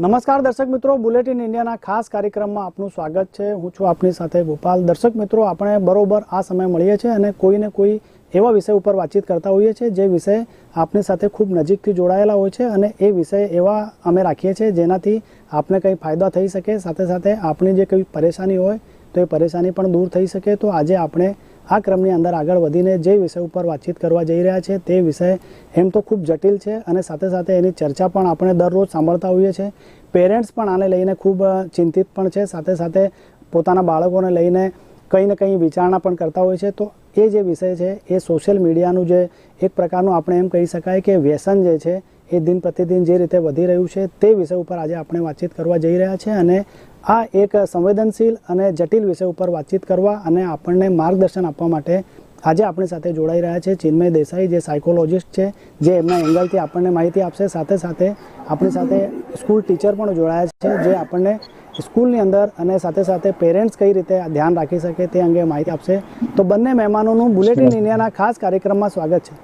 નમસ્કાર દર્શક મિત્રો, બુલેટિન ઇન્ડિયાના ખાસ કાર્યક્રમમાં આપનું સ્વાગત છે. હું છું આપની સાથે ગોપાલ. દર્શક મિત્રો, આપણે બરોબર આ સમય મળીએ છીએ અને કોઈને કોઈ એવા વિષય ઉપર વાતચીત કરતા હોઈએ છીએ, જે વિષય આપની સાથે ખૂબ નજીકથી જોડાયેલા હોય છે અને એ વિષય એવા અમે રાખીએ છીએ જેનાથી આપને કંઈ ફાયદા થઈ શકે. સાથે સાથે આપણી જે કંઈ પરેશાની હોય તો એ પરેશાની પણ દૂર થઈ શકે. તો આજે આપણે આ ક્રમની અંદર આગળ વધીને જે વિષય ઉપર વાતચીત કરવા જઈ રહ્યા છે તે વિષય એમ તો ખૂબ જટિલ છે અને સાથે સાથે એની ચર્ચા પણ આપણે દરરોજ સાંભળતા હોઈએ છીએ. પેરેન્ટ્સ પણ આને લઈને ખૂબ ચિંતિત પણ છે. સાથે સાથે પોતાના બાળકોને લઈને કંઈ ને કંઈ વિચારણા પણ કરતા હોય છે. તો એ જે વિષય છે એ સોશિયલ મીડિયાનું જે એક પ્રકારનું આપણે એમ કહી શકાય કે વ્યસન જે છે એ દિન પ્રતિદિન જે રીતે વધી રહ્યું છે તે વિષય ઉપર આજે આપણે વાતચીત કરવા જઈ રહ્યા છે અને આ એક સંવેદનશીલ અને જટિલ વિષય ઉપર વાતચીત કરવા અને આપણને માર્ગદર્શન આપવા માટે આજે આપણી સાથે જોડાઈ રહ્યા છે ચિન્મય દેસાઈ જે સાયકોલોજિસ્ટ છે જે એમના એંગલથી આપણને માહિતી આપશે. સાથે સાથે આપણી સાથે સ્કૂલ ટીચર પણ જોડાયા છે જે આપણને સ્કૂલની અંદર અને સાથે સાથે પેરેન્ટ્સ કઈ રીતે ધ્યાન રાખી શકે તે અંગે માહિતી આપશે. તો બંને મહેમાનોનું બુલેટિન ઇન્ડિયાના ખાસ કાર્યક્રમમાં સ્વાગત છે.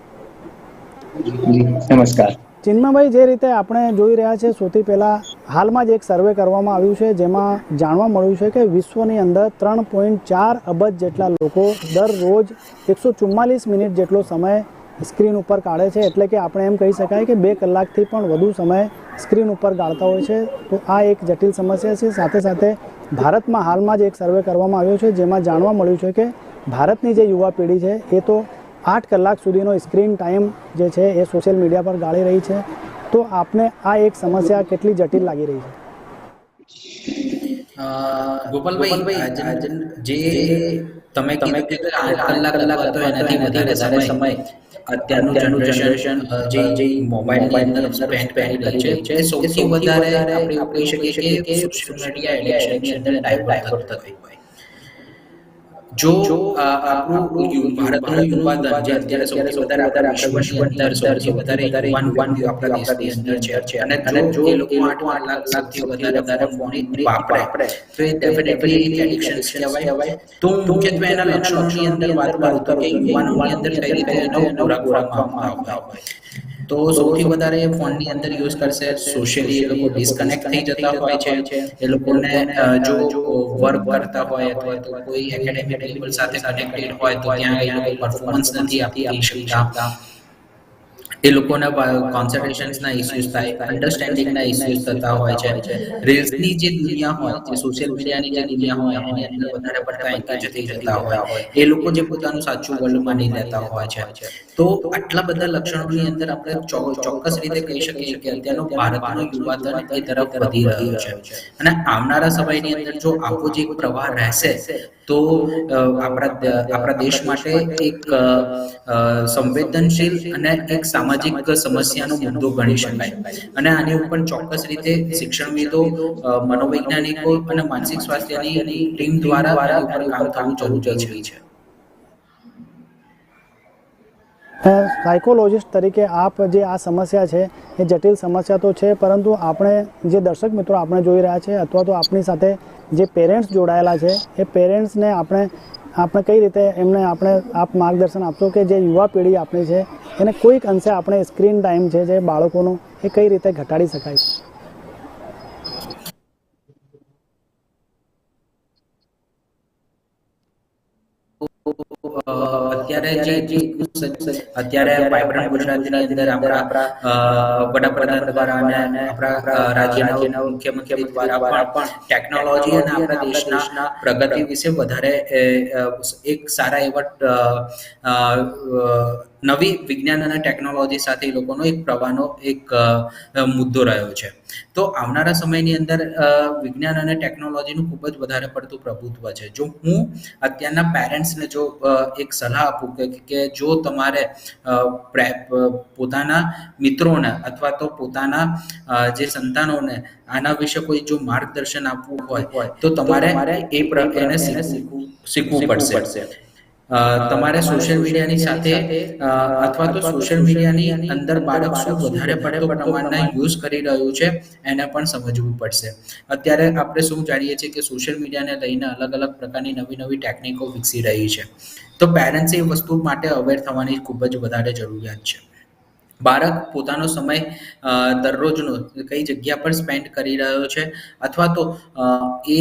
નમસ્કાર. ચિન્મયભાઈ, જે રીતે આપણે જોઈ રહ્યા છે સૌથી પહેલાં હાલમાં જ એક સર્વે કરવામાં આવ્યું છે, જેમાં જાણવા મળ્યું છે કે વિશ્વની અંદર ત્રણ પોઈન્ટ ચાર અબજ જેટલા લોકો દરરોજ એકસો ચુમ્માલીસ મિનિટ જેટલો સમય સ્ક્રીન ઉપર કાઢે છે. એટલે કે આપણે એમ કહી શકાય કે બે કલાકથી પણ વધુ સમય સ્ક્રીન ઉપર ગાળતા હોય છે. તો આ એક જટિલ સમસ્યા છે. સાથે સાથે ભારતમાં હાલમાં જ એક સર્વે કરવામાં આવ્યો છે, જેમાં જાણવા મળ્યું છે કે ભારતની જે યુવા પેઢી છે, એ તો આઠ કલાક સુધીનો સ્ક્રીન ટાઈમ જે છે એ સોશિયલ મીડિયા પર ગાળી રહી છે. તો આપને આ એક સમસ્યા કેટલી જટિલ લાગી રહી છે? ગોપાલભાઈ જે તમે તમે કલાક કલાક હતો એનાથી વધારે સમય અત્યારનું જનરેશન જે જે મોબાઈલની અંદર સ્પેન્ડ કરી રહી છે. સૌથી વધારે આપણે કહી શકીએ કે સોશિયલ મીડિયા એડિક્શનની અંદર ડાયવર્ટ થતી હોય. જો આપણું ભારતનું યુવા જે અત્યારે સૌથી વધારે વિશ્વની અંદર સૌથી વધારે યુવાન યુવાન આપણા દેશની અંદર છે. અને જો એ લોકો આઠ આઠ લાખ લાખથી વધારે વધારે ફોન વાપરે તો એ ડેફિનેટલી એક એડિક્શન કહેવાય. તો મુખ્યત્વે એના લક્ષણોની અંદર વાત કરું તો કે યુવાનોની અંદર કઈ રીતે એનો ખોરાક ખોરાકવામાં આવતા હોય. તો સૌથી વધારે ફોનની અંદર યુઝ કરશે સોશિયલી એ લોકો ડિસ્કનેક્ટ થઈ જતા હોય છે. એ લોકોને જો વર્ક કરતા હોય અથવા તો કોઈ એકેડેમિક લેવલ સાથે કનેક્ટેડ હોય તો ત્યાં એ લોકો પરફોર્મન્સ નથી આપી શકતા. એ લોકોના કોન્સન્ટ્રેશન્સના ઇસ્યુઝ થાય અન્ડરસ્ટેન્ડિંગના ઇસ્યુઝ થતા હોય છે. રીલ્સની જે દુનિયા હોય, જે સોશિયલ મીડિયાની જે દુનિયા હોય, એની અંદર વધારે પડતા એન્ગેજ થઈ જતા હોય. એ લોકો જે પોતાનું સાચું વર્લ્ડ માની લેતા હોય છે. તો આટલા બધા લક્ષણોની અંદર આપણે ચોક્કસ રીતે કહી શકીએ કે અત્યારનો ભારતનો યુવાધન એ તરફ વધી રહ્યો છે. અને આવનારા સમયની અંદર જો આવો જ પ્રવાહ રહેશે, તો આપણા આપણા દેશ માટે એક સંવેદનશીલ અને એક સામાજિક સમસ્યાનો મુદ્દો ગણી શકાય. અને આની ઉપર ચોક્કસ રીતે શિક્ષણવિદો મનોવૈજ્ઞાનિકો અને માનસિક સ્વાસ્થ્યની ટીમ દ્વારા ઉપર કામ થવું જરૂરી છે. સાયકોલોજિસ્ટ તરીકે આપ જે આ સમસ્યા છે, એ જટિલ સમસ્યા તો છે, પરંતુ આપણે જે દર્શક મિત્રો આપણે જોઈ રહ્યા છે અથવા તો આપણી સાથે જે પેરેન્ટ્સ જોડાયેલા છે, એ પેરેન્ટ્સને આપણે આપણે કઈ રીતે એમને આપણે આપ માર્ગદર્શન આપશો કે જે યુવા પેઢી આપણી છે, એને કોઈક અંશે આપણે સ્ક્રીન ટાઈમ છે, જે બાળકોનો, એ કઈ રીતે ઘટાડી શકાય? અત્યારે જે અત્યારે વાઇબ્રન્ટ ગુજરાતની અંદર આપણા વડાપ્રધાન દ્વારા અને આપણા રાજ્યના મુખ્યમંત્રી દ્વારા પણ ટેકનોલોજી અને આપણા દેશના પ્રગતિ વિશે વધારે એક સારા એવા નવી વિજ્ઞાન અને ટેકનોલોજી સાથે લોકોનો એક પ્રવાહનો એક મુદ્દો રહ્યો છે. તો આવનારા સમયની અંદર વિજ્ઞાન અને ટેકનોલોજીનું ખૂબ જ વધારે પડતું પ્રભુત્વ છે. જો હું અત્યારના પેરેન્ટ્સને જો એક સલાહ આપું કે કે જો તમારે પોતાના મિત્રોને અથવા તો પોતાના જે સંતાનોને આના વિશે કોઈ જો માર્ગદર્શન આપવું હોય તો તમારે એ પ્રકારે શીખવું પડશે. તમારે સોશિયલ મીડિયાની સાથે અથવા તો સોશિયલ મીડિયાની અંદર બાળક શું વધારે પડતો પ્રમાણના યુઝ કરી રહ્યું છે, એને પણ સમજવું પડશે. અત્યારે આપણે શું જાણીએ છીએ કે સોશિયલ મીડિયાને લઈને અલગ અલગ પ્રકારની નવી નવી ટેકનિકો વિકસી રહી છે. તો પેરેન્ટ્સે એ વસ્તુ માટે અવેર થવાની ખૂબ જ વધારે જરૂરિયાત છે. બાળક પોતાનો સમય દરરોજનો કઈ જગ્યા પર સ્પેન્ડ કરી રહ્યો છે અથવા તો એ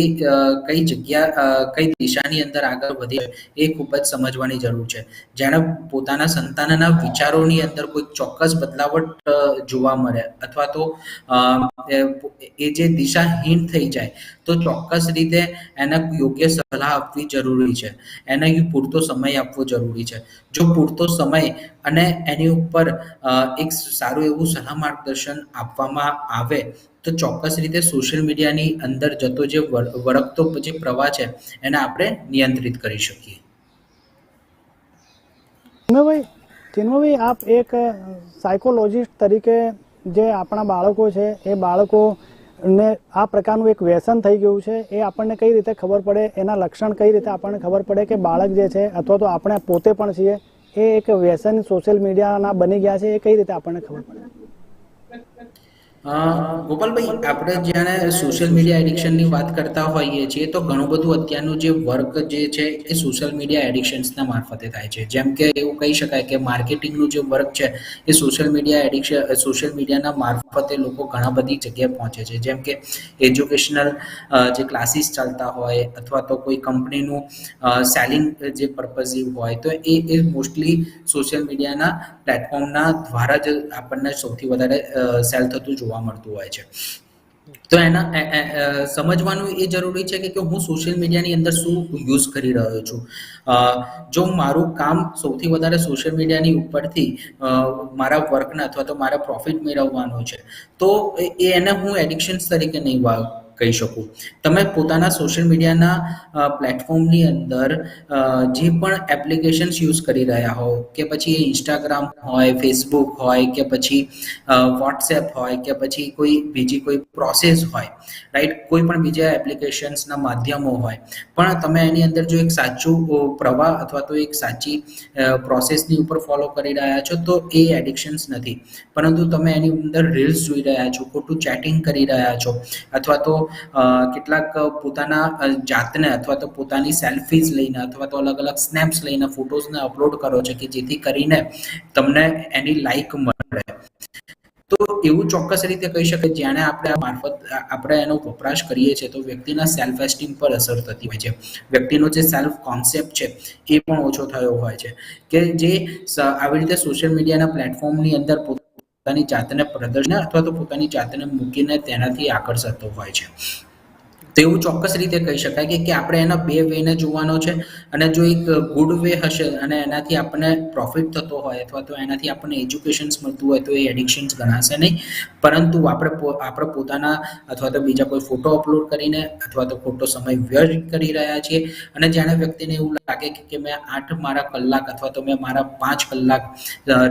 કઈ જગ્યા કઈ દિશાની અંદર આગળ વધી એ ખૂબ જ સમજવાની જરૂર છે. જેણે પોતાના સંતાનના વિચારોની અંદર કોઈ ચોક્કસ બદલાવટ જોવા મળે અથવા તો એ જે દિશાહીન થઈ જાય તો ચોક્કસ રીતે એને યોગ્ય સલાહ આપવી જરૂરી છે. એને પૂરતો સમય આપવો જરૂરી છે. જો પૂરતો સમય અને એની ઉપર એક સારું એવું સલાહ માર્ગદર્શન આપવામાં આવે, તો ચોક્કસ રીતે સોશિયલ મીડિયાની અંદર જતો જે વળ- વળગતો જે પ્રવાહ છે, એને આપણે નિયંત્રિત કરી શકીએ. ચિન્મભાઈ ચિન્મયભાઈ, આપ એક સાયકોલોજીસ્ટ તરીકે જે આપણા બાળકો છે, એ બાળકોને આ પ્રકારનું એક વ્યસન થઈ ગયું છે, એ આપણને કઈ રીતે ખબર પડે, એના લક્ષણ કઈ રીતે આપણને ખબર પડે કે બાળક જે છે અથવા તો આપણે પોતે પણ છીએ, એ એક વ્યસન સોશિયલ મીડિયાના બની ગયા છે, એ કઈ રીતે આપણને ખબર પડે? ગોપાલભાઈ, આપણે જ્યારે સોશિયલ મીડિયા એડિક્શનની વાત કરતા હોઈએ છીએ, તો ઘણું બધું અત્યારનું જે વર્ક જે છે, એ સોશિયલ મીડિયા એડિક્શન્સના મારફતે થાય છે. જેમ કે એવું કહી શકાય કે માર્કેટિંગનું જે વર્ક છે, એ સોશિયલ મીડિયા એડિક્શન સોશિયલ મીડિયાના મારફતે લોકો ઘણા બધી જગ્યાએ પહોંચે છે. જેમ કે એજ્યુકેશનલ જે ક્લાસીસ ચાલતા હોય, અથવા તો કોઈ કંપનીનું સેલિંગ જે પર્પઝિવ હોય, તો એ એ મોસ્ટલી સોશિયલ મીડિયાના પ્લેટફોર્મના દ્વારા જ આપણને સૌથી વધારે સેલ થતું જોવા મળતું હોય છે. તો એના સમજવાનું એ જરૂરી છે કે હું સોશિયલ મીડિયાની અંદર શું યુઝ કરી રહ્યો છું? જો મારું કામ સૌથી વધારે સોશિયલ મીડિયાની ઉપરથી મારા વર્કના અથવા તો મારા પ્રોફિટ મેળવવાનો છે, તો એને હું એડિક્શન્સ તરીકે નહીં વા કહી શકું. તમે પોતાના સોશિયલ મીડિયાના પ્લેટફોર્મની અંદર જે પણ એપ્લિકેશન્સ યુઝ કરી રહ્યા હો, કે પછી એ ઇન્સ્ટાગ્રામ હોય ફેસબુક હોય, કે પછી વોટ્સએપ હોય, કે પછી કોઈ બીજી કોઈ પ્રોસેસ હોય રાઈટ કોઈ પણ બીજા એપ્લિકેશન્સના માધ્યમો હોય. પણ તમે એની અંદર જો એક સાચું પ્રવાહ અથવા તો એક સાચી પ્રોસેસની ઉપર ફોલો કરી રહ્યા છો, તો એ એડિક્શન્સ નથી. પરંતુ તમે એની અંદર રીલ્સ જોઈ રહ્યા છો, ખોટું ચેટિંગ કરી રહ્યા છો, અથવા તો કેટલાક પોતાના જાતને અથવા તો પોતાની સેલ્ફીઝ લઈને અથવા તો અલગ અલગ સ્નેપ્સ લઈને ફોટોઝને અપલોડ કરો છો કે જેથી કરીને તમને એની લાઈક મળે. તો એવું ચોક્કસ રીતે કહી શકાય જ્યારે આપણે આ મારફત, આપણે એનો વપરાશ કરીએ છીએ, તો વ્યક્તિના સેલ્ફ એસ્ટીમ પર અસર થતી હોય છે. વ્યક્તિનો જે સેલ્ફ કોન્સેપ્ટ છે, એ પણ ઓછો થયો હોય છે. કે જે આવી રીતે સોશિયલ મીડિયાના પ્લેટફોર્મની અંદર પોતાની જાતને પ્રદર્શન અથવા તો પોતાની જાતને મૂકીને તેનાથી આકર્ષતો હોય છે. તો એવું ચોક્કસ રીતે કહી શકાય કે આપણે એના બે વેને જોવાનો છે અને જો એક ગુડ વે હશે અને એનાથી આપણને પ્રોફિટ થતો હોય અથવા તો એનાથી આપણને એજ્યુકેશન્સ મળતું હોય તો એ એડિક્શન્સ ગણાશે નહીં. પરંતુ આપણે આપણે પોતાના અથવા તો બીજા કોઈ ફોટો અપલોડ કરીને અથવા તો ખોટો સમય વ્યર્થ કરી રહ્યા છીએ અને જેને વ્યક્તિને એવું લાગે કે મેં આઠ મારા કલાક અથવા તો મેં મારા પાંચ કલાક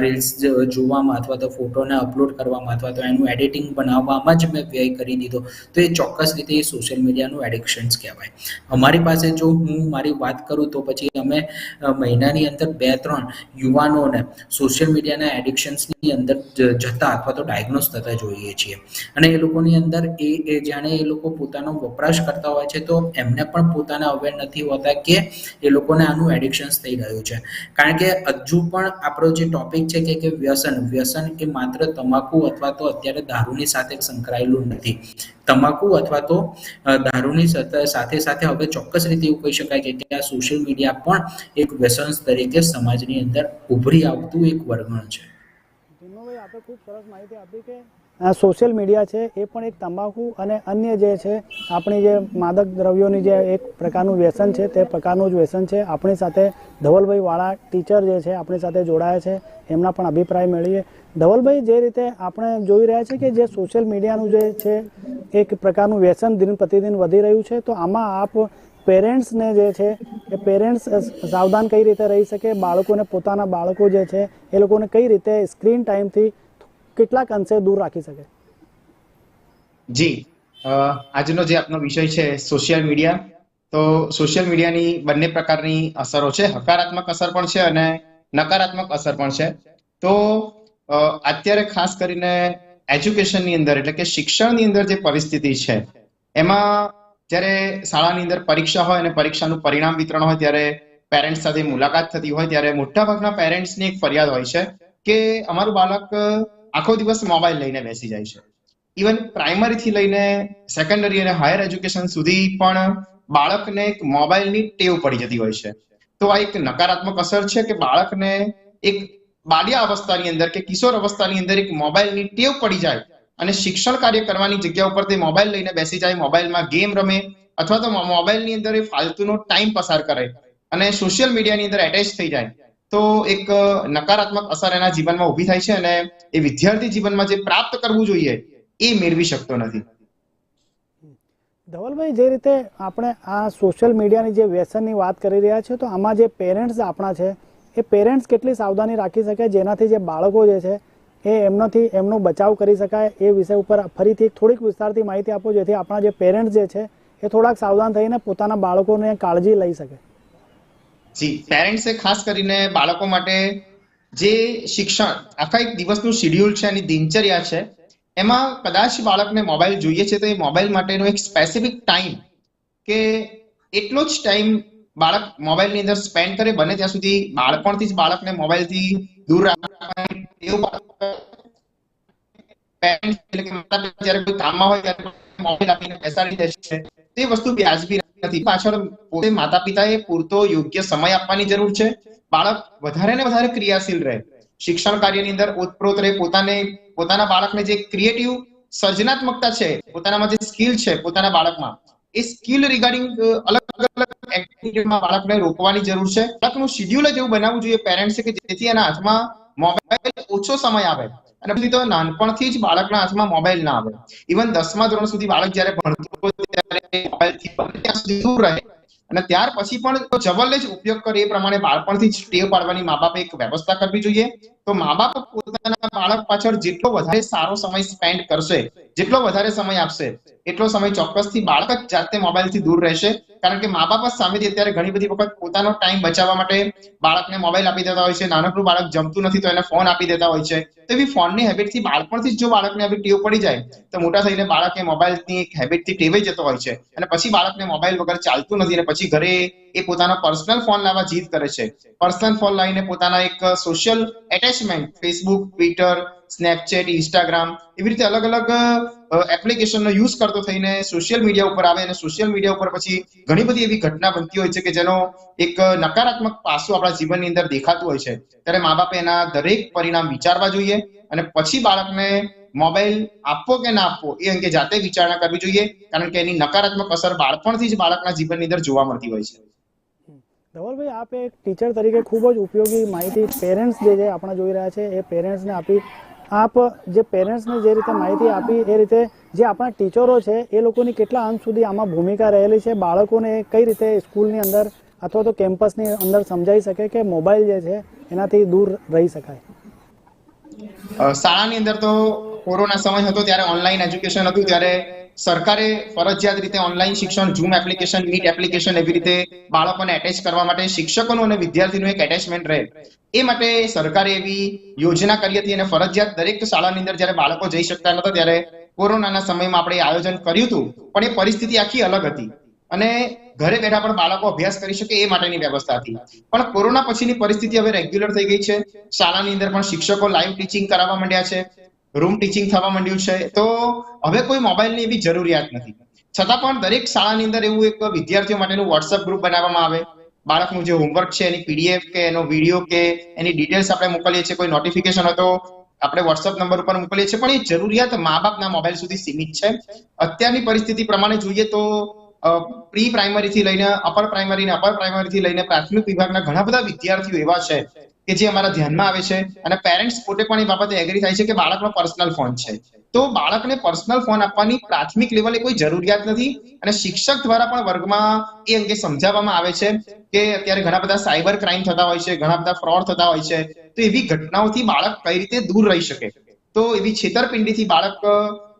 રીલ્સ જોવામાં અથવા તો ફોટોને અપલોડ કરવામાં અથવા તો એનું એડિટિંગ બનાવવામાં જ મેં વ્યય કરી દીધો. તો એ ચોક્કસ રીતે સોશિયલ મીડિયાનું એડિક્શન્સ કહેવાય. અમારી પાસે જો હું મારી વાત કરું તો પછી અમે મહિનાની અંદર બે ત્રણ યુવાનોને સોશિયલ મીડિયાના એડિક્શન્સની અંદર જતા અથવા તો ડાયગ્નોઝ થતા જોઈએ છીએ. અને એ લોકોની અંદર એ એ જાણે એ લોકો પોતાનો વપરાશ કરતા હોય છે તો એમને પણ પોતાને અવેર નથી હોતા કે એ લોકોને આનું એડિક્શન્સ થઈ રહ્યું છે. કારણ કે હજુ પણ આપણો જે ટોપિક છે કે વ્યસન વ્યસન એ માત્ર તમાકુ અથવા તો અત્યારે દારૂની સાથે સંકળાયેલું નથી. તમાકુ અથવા તો દારૂની સાથે સાથે હવે ચોક્કસ રીતે એવું કહી શકાય કે આ સોશિયલ મીડિયા પણ એક વ્યસન તરીકે સમાજની અંદર ઉભરી આવતું એક વર્ગણ છે. ખૂબ સરસ માહિતી આપી કે સોશિયલ મીડિયા છે, એ પણ એક તંબાકુ અને અન્ય જે છે, આપણી જે માદક દ્રવ્યોની જે એક પ્રકારનું વ્યસન છે, તે પ્રકારનું જ વ્યસન છે. આપણી સાથે ધવલભાઈ વાળા ટીચર જે છે, આપણી સાથે જોડાયા છે. એમના પણ અભિપ્રાય મેળવીએ. ધવલભાઈ, જે રીતે આપણે જોઈ રહ્યા છીએ કે જે સોશિયલ મીડિયાનું જે છે, એક પ્રકારનું વ્યસન દિન પ્રતિદિન વધી રહ્યું છે, તો આમાં આપ પેરેન્ટ્સને જે છે, એ પેરેન્ટ્સ સાવધાન કઈ રીતે રહી શકે? બાળકોને પોતાના બાળકો જે છે, એ લોકોને કઈ રીતે સ્ક્રીન ટાઈમથી કેટલાક અંશે દૂર રાખી શકે? જી. આજનો જે આપનો વિષય છે સોશિયલ મીડિયા તો સોશિયલ મીડિયાની બંને પ્રકારની અસરો છે. હકારાત્મક અસર પણ છે અને નકારાત્મક અસર પણ છે. તો અત્યારે ખાસ કરીને એજ્યુકેશનની અંદર એટલે કે શિક્ષણની અંદર જે પરિસ્થિતિ છે, એમાં જ્યારે શાળાની અંદર પરીક્ષા હોય અને પરીક્ષાનું પરિણામ વિતરણ હોય, ત્યારે પેરેન્ટ્સ સાથે મુલાકાત થતી હોય, ત્યારે મોટાભાગના પેરેન્ટ્સની એક ફરિયાદ હોય છે કે અમારું બાળક આખો દિવસ મોબાઈલ લઈને બેસી જાય છે. ઇવન પ્રાઇમરી થી લઈને સેકન્ડરી અને હાયર એજ્યુકેશન સુધી પણ બાળકને એક મોબાઈલની ટેવ પડી જતી હોય છે. તો આ એક નકારાત્મક અસર છે કે બાળકને એક બાલ્ય અવસ્થાની અંદર કે કિશોર અવસ્થાની અંદર એક મોબાઈલની ટેવ પડી જાય અને શિક્ષણ કાર્ય કરવાની જગ્યા ઉપર તે મોબાઈલ લઈને બેસી જાય મોબાઈલમાં ગેમ રમે અથવા તો મોબાઈલની અંદર એ ફાલતુનો ટાઈમ પસાર કરે અને સોશિયલ મીડિયાની અંદર એટેચ થઈ જાય. તો એક નકારાત્મક અસર એના જીવનમાં ઊભી થાય છે અને એ વિદ્યાર્થી જીવનમાં જે પ્રાપ્ત કરવું જોઈએ એ મેળવી શકતો નથી. ધવલભાઈ, જે રીતે આપણે આ સોશિયલ મીડિયાની જે વ્યસનની વાત કરી રહ્યા છે તો આમાં જે પેરેન્ટ્સ આપણા છે, એ પેરેન્ટ્સ કેટલી સાવધાની રાખી શકે? જેનાથી જે બાળકો જે છે, એ એમનાથી એમનો બચાવ કરી શકાય એ વિષય ઉપર ફરીથી થોડીક વિસ્તારથી માહિતી આપો, જેથી આપણા જે પેરેન્ટ્સ જે છે, એ થોડાક સાવધાન થઈને પોતાના બાળકોને કાળજી લઈ શકે. જી પેરેન્ટ્સે ખાસ કરીને બાળકો માટે જે શિક્ષણ, આખા એક દિવસનું શિડ્યુલ છે, એની દિનચર્યા છે, એમાં કદાચ બાળકને મોબાઈલ જોઈએ છે, તો એ મોબાઈલ માટેનો એક સ્પેસિફિક ટાઈમ કે એટલો જ ટાઈમ બાળક મોબાઈલની અંદર સ્પેન્ડ કરે, બને ત્યાં સુધી બાળપણથી જ બાળકને મોબાઈલથી દૂર પિતા જ્યારે કોઈ કામમાં હોય, ત્યારે મોબાઈલ આપીને બેસાડી દે છે. તે વસ્તુ વ્યાજબી નથી. પાછળ પોતે માતા પિતાએ પૂરતો યોગ્ય સમય આપવાની જરૂર છે. બાળક વધારે ને વધારે ક્રિયાશીલ રહે. શિક્ષણ કાર્યની અંદર ઓતપ્રોત રહે. પોતાને, પોતાના બાળકને જે ક્રિએટિવ સર્જનાત્મકતા છે, પોતાનામાં જે સ્કિલ છે, પોતાના બાળકમાં, એ સ્કિલ રિગાર્ડિંગ અલગ અલગ એક્ટિવિટીમાં બાળકને રોકવાની જરૂર છે. બાળકનું શિડ્યુલ જ એવું બનાવવું જોઈએ પેરેન્ટ્સે કે જેથી એના હાથમાં મોબાઈલ ઓછો સમય આવે. અને પછી તો નાનપણથી જ બાળકના હાથમાં મોબાઈલ ના આવે. ઇવન દસમા ધોરણ સુધી બાળક જયારે ભણતું હોય ત્યારે મોબાઈલથી ત્યાં સુધી દૂર રહે. અને ત્યાર પછી પણ જો જ ઉપયોગ કરે એ પ્રમાણે બાળપણથી જ ટેવ પાડવાની મા બાપે એક વ્યવસ્થા કરવી જોઈએ. તો મા બાપ પોતાના બાળક પાછળ જેટલો વધારે સારો સમય સ્પેન્ડ કરશે, જેટલો વધારે સમય આપશે, એટલો સમય ચોક્કસથી બાળક જ જાતે મોબાઈલથી દૂર રહેશે. કારણ કે મા બાપ જ સામેથી અત્યારે ઘણી બધી વખત પોતાનો ટાઈમ બચાવવા માટે બાળકને મોબાઈલ આપી દેતા હોય છે. નાનકડું બાળક જમતું નથી તો એને ફોન આપી દેતા હોય છે. તો એવી ફોનની હેબિટથી બાળપણથી જ જો બાળકને આવી ટેવ પડી જાય, તો મોટા થઈને બાળક એ મોબાઈલની એક હેબિટથી ટેવાઈ જતો હોય છે. અને પછી બાળકને મોબાઈલ વગર ચાલતું નથી અને પછી ઘરે એ પોતાનો પર્સનલ ફોન લાવવા જીદ કરે છે. પર્સનલ ફોન લાવીને પોતાના એક social attachment Facebook Twitter Snapchat Instagram એવી રીતે અલગ અલગ એપ્લિકેશનનો યુઝ કરતો થઈને સોશિયલ મીડિયા ઉપર આવે અને સોશિયલ મીડિયા ઉપર પછી ઘણી બધી એવી ઘટના બનતી હોય છે કે જેનો એક નકારાત્મક પાસું આપણા જીવનની અંદર દેખાતું હોય છે. ત્યારે મા બાપે એના દરેક પરિણામ વિચારવા જોઈએ અને પછી બાળકને મોબાઈલ આપવો કે ના આપવો એ અંગે જાતે વિચારણા કરવી જોઈએ, કારણ કે એની નકારાત્મક અસર બાળપણથી જ બાળકના જીવનની અંદર જોવા મળતી હોય છે. ધવલભાઈ, આપ એક ટીચર તરીકે ખૂબ જ ઉપયોગી માહિતી પેરેન્ટ્સ જે છે, આપણે જોઈ રહ્યા છે. એ પેરેન્ટ્સને આપી આપ જે પેરેન્ટ્સને જે રીતે માહિતી આપી, એ રીતે જે આપણા ટીચરો છે, એ લોકોની કેટલા અંત સુધી આમાં ભૂમિકા રહેલી છે, બાળકોને કઈ રીતે સ્કૂલની અંદર અથવા તો કેમ્પસની અંદર સમજાવી શકે કે મોબાઈલ જે છે, એનાથી દૂર રહી શકાય? શાળાની અંદર તો કોરોના સમય હતો, ત્યારે ઓનલાઈન એજ્યુકેશન હતું, ત્યારે સરકારે ફરજિયાત રીતે ઓનલાઈન શિક્ષણ ઝૂમ એપ્લિકેશન મીટ એપ્લિકેશન એવી રીતે બાળકોને એટેચ કરવા માટે શિક્ષકોનું અને વિદ્યાર્થીનું એક એટેચમેન્ટ રહે. એ માટે સરકારે એવી યોજના કરી હતી અને ફરજિયાત દરેક શાળાની અંદર જ્યારે બાળકો જઈ શકતા નતા ત્યારે કોરોનાના સમયમાં આપણે આયોજન કર્યું હતું, પણ એ પરિસ્થિતિ આખી અલગ હતી. અને ઘરે બેઠા પણ બાળકો અભ્યાસ કરી શકે એ માટેની વ્યવસ્થા હતી. પણ કોરોના પછીની પરિસ્થિતિ હવે રેગ્યુલર થઈ ગઈ છે. શાળાની અંદર પણ શિક્ષકો લાઈવ ટીચિંગ કરાવવા માંડ્યા છે. રૂમ ટીચિંગ થવા માંડ્યું છે. તો હવે કોઈ મોબાઈલની એવી જરૂરિયાત નથી. છતાં પણ દરેક શાળાની અંદર એવું એક વિદ્યાર્થીઓ માટેનું વોટ્સઅપ ગ્રુપ બનાવવામાં આવે. બાળકનું જે હોમવર્ક છે, એની પીડીએફ કે એનો વીડિયો કે એની ડિટેલ્સ આપણે મોકલીએ છીએ, કોઈ નોટિફિકેશન હતો આપણે વોટ્સઅપ નંબર ઉપર મોકલીએ છીએ. પણ એ જરૂરિયાત મા બાપના મોબાઈલ સુધી સીમિત છે. અત્યારની પરિસ્થિતિ પ્રમાણે જોઈએ તો પ્રી પ્રાઇમરી થી લઈને અપર પ્રાઇમરી ને અપર પ્રાઇમરી થી લઈને પ્રાથમિક વિભાગના ઘણા બધા વિદ્યાર્થીઓ એવા છે કે જે અમારા ધ્યાનમાં આવે છે અને પેરેન્ટ્સ પોતે પણ એ બાબતે એગ્રી થાય છે કે બાળકનો પર્સનલ ફોન છે. તો બાળકને પર્સનલ ફોન આપવાની પ્રાથમિક લેવલે કોઈ જરૂરિયાત નથી અને શિક્ષક દ્વારા પણ વર્ગમાં એ અંગે સમજાવવામાં આવે છે કે અત્યારે ઘણા બધા સાયબર ક્રાઇમ થતા હોય છે, ઘણા બધા ફ્રોડ થતા હોય છે. તો એવી ઘટનાઓથી બાળક કઈ રીતે દૂર રહી શકે? તો એવી છેતરપિંડીથી બાળક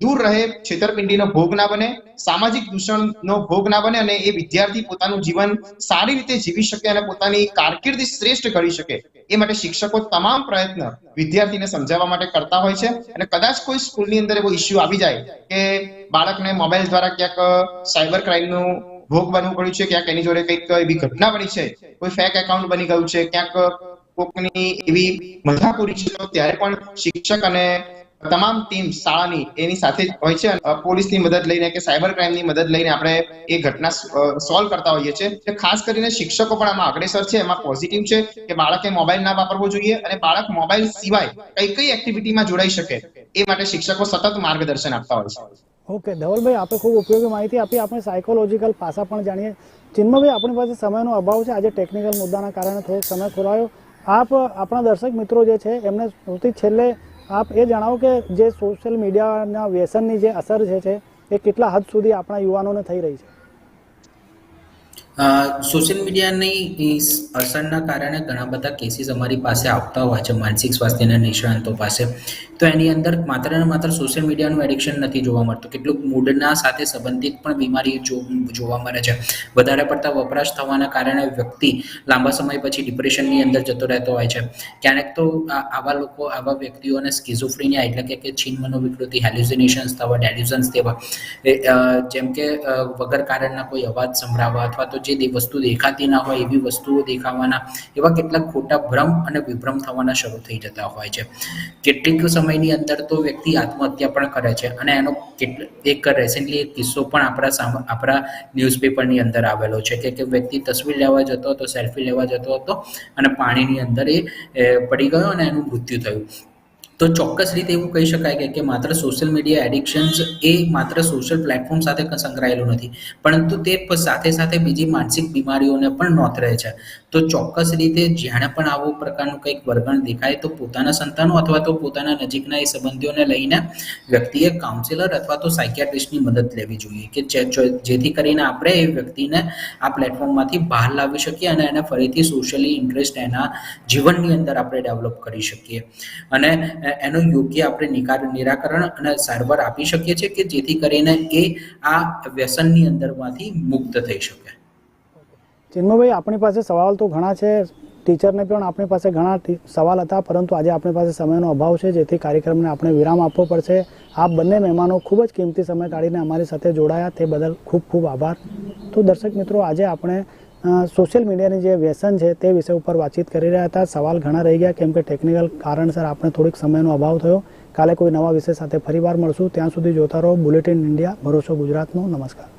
દૂર રહે, છેતરપિંડીનો ભોગ ના બને, સામાજિક દૂષણનો ભોગ ના બને અને એ વિદ્યાર્થી પોતાનું જીવન સારી રીતે જીવી શકે અને પોતાની કારકિર્દી શ્રેષ્ઠ કરી શકે. એ માટે શિક્ષકો તમામ પ્રયત્ન વિદ્યાર્થીને સમજાવવા માટે કરતા હોય છે અને કદાચ કોઈ સ્કૂલની અંદર એવો ઇસ્યુ આવી જાય કે બાળકને મોબાઈલ દ્વારા ક્યાંક સાયબર ક્રાઇમનું ભોગ બનવું પડ્યું છે, ક્યાંક એની જોડે કંઈક એવી ઘટના બની છે, કોઈ ફેક એકાઉન્ટ બની ગયું છે, ક્યાંક કોકની એવી મજાકૂરી છે ત્યારે પણ શિક્ષક અને તમામ ટીમ શાળાની એની સાથે જ હોય છે પોલીસની મદદ લઈને કે સાયબર ક્રાઇમની મદદ લઈને આપણે એ ઘટના સોલ્વ કરતા હોઈએ છીએ. ખાસ કરીને શિક્ષકો પણ આમાં અગ્રેસર છે, એમાં પોઝિટિવ છે કે બાળકે મોબાઈલ ના વાપરવો જોઈએ અને બાળક મોબાઈલ સિવાય કઈ કઈ એક્ટિવિટીમાં જોડાઈ શકે એ માટે શિક્ષકો સતત માર્ગદર્શન આપતા હોય છે. ઓકે, ધવલભાઈ આપણે ખૂબ ઉપયોગી માહિતી આપી. આપણે સાયકોલોજીકલ પાસા પણ જાણીએ. ચિન્મભાઈ આપણી પાસે સમયનો અભાવ છે. આજે ટેકનિકલ મુદ્દાના કારણે થોડોક સમય ખોરાયો આપ આપણા દર્શક મિત્રો જે છે, એમને સૌથી છેલ્લે આપ એ જણાવો કે જે સોશિયલ મીડિયાના વ્યસનની જે અસર છે, એ કેટલા હદ સુધી આપણા યુવાનોને થઈ રહી છે? સોશિયલ મીડિયાની અસરના કારણે ઘણા બધા કેસીસ અમારી પાસે આવતા હોય છે, માનસિક સ્વાસ્થ્યના નિષ્ણાંતો પાસે. તો એની અંદર માત્ર ને માત્ર સોશિયલ મીડિયાનું એડિક્શન નથી જોવા મળતું. કેટલુંક મૂડના સાથે સંબંધિત પણ બીમારી જોવા મળે છે. વધારે પડતા વપરાશ થવાના કારણે વ્યક્તિ લાંબા સમય પછી ડિપ્રેશનની અંદર જતો રહેતો હોય છે. ક્યારેક તો આવા લોકો, આવા વ્યક્તિઓને સ્કિઝોફ્રેનિયા એટલે કે છીન મનોવિકૃતિ હેલ્યુસિનેશન્સ થવા ડેલ્યુઝન્સ થવા જેમ કે વગર કારણના કોઈ અવાજ સંભળાવવા અથવા તો જે વસ્તુ દેખાતી ના હોય, એવી વસ્તુઓ દેખાવાના, એવા કેટલાક ખોટા ભ્રમ અને વિભ્રમ થવાના શરૂ થઈ જતા હોય છે. કેટલીક સમયની અંદર તો વ્યક્તિ આત્મહત્યા પણ કરે છે અને એનો એક રેસેન્ટલી એક કિસ્સો પણ આપણા આપણા ન્યૂઝપેપરની અંદર આવેલો છે કે વ્યક્તિ તસવીર લેવા જતો હતો સેલ્ફી લેવા જતો હતો અને પાણીની અંદર એ પડી ગયો અને એનું મૃત્યુ થયું. તો ચોક્કસ રીતે એવું કહી શકાય કે માત્ર સોશિયલ મીડિયા એડિક્શન્સ એ માત્ર સોશિયલ પ્લેટફોર્મ સાથે સંકળાયેલું નથી. પરંતુ તે સાથે સાથે બીજી માનસિક બીમારીઓને પણ નોંધ રહે છે. તો ચોક્કસ રીતે જ્યારે પણ આવું પ્રકારનું કંઈક વર્ગણ દેખાય, તો પોતાના સંતાનો અથવા તો પોતાના નજીકના એ સંબંધીઓને લઈને વ્યક્તિએ કાઉન્સિલર અથવા તો સાયકિયાટ્રિસ્ટની મદદ લેવી જોઈએ. કે જેથી કરીને આપણે એ વ્યક્તિને આ પ્લેટફોર્મમાંથી બહાર લાવી શકીએ અને એને ફરીથી સોશિયલી ઇન્ટરેસ્ટ એના જીવનની અંદર આપણે ડેવલપ કરી શકીએ. અને એનો યોગ્ય આપણે નિકાર નિરાકરણ અને સારવાર આપી શકીએ છીએ કે જેથી કરીને એ આ વ્યસનની અંદરમાંથી મુક્ત થઈ શકે. ચિન્મભાઈ આપણી પાસે સવાલ તો ઘણા છે. ટીચરને પણ આપણી પાસે ઘણા સવાલ હતા, પરંતુ આજે આપણી પાસે સમયનો અભાવ છે, જેથી કાર્યક્રમને આપણે વિરામ આપવો પડશે. આપ બંને મહેમાનો ખૂબ જ કિંમતી સમય કાઢીને અમારી સાથે જોડાયા. તે બદલ ખૂબ ખૂબ આભાર. તો દર્શક મિત્રો, આજે આપણે સોશિયલ મીડિયાની જે વ્યસન છે તે વિષય ઉપર વાતચીત કરી રહ્યા હતા. સવાલ ઘણા રહી ગયા કેમ કે ટેકનિકલ કારણસર આપણે થોડીક સમયનો અભાવ થયો. કાલે કોઈ નવા વિષય સાથે ફરીવાર મળશું. ત્યાં સુધી જોતા રહો. બુલેટિન ઇન્ડિયા ભરોસો ગુજરાતનો. નમસ્કાર.